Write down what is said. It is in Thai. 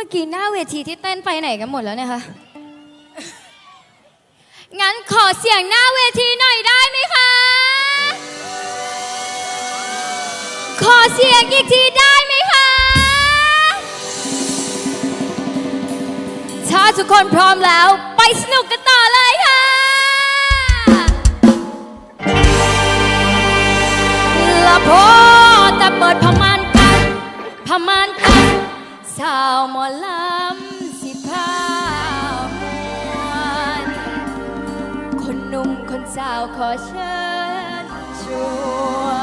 มื่อกี้หน้าเวทีที่เต้นไปไหนกันหมดแล้วเนี่ยคะ งั้นขอเสียงหน้าเวทีหน่อยได้ไหมคะ ขอเสียงอีกทีได้ไหมคะ ถ้าทุกคนพร้อมแล้ว ไปสนุกกันต่อ สาวหมอลำสิพามวนคนหนุ่มคนสาวขอเชิญชวน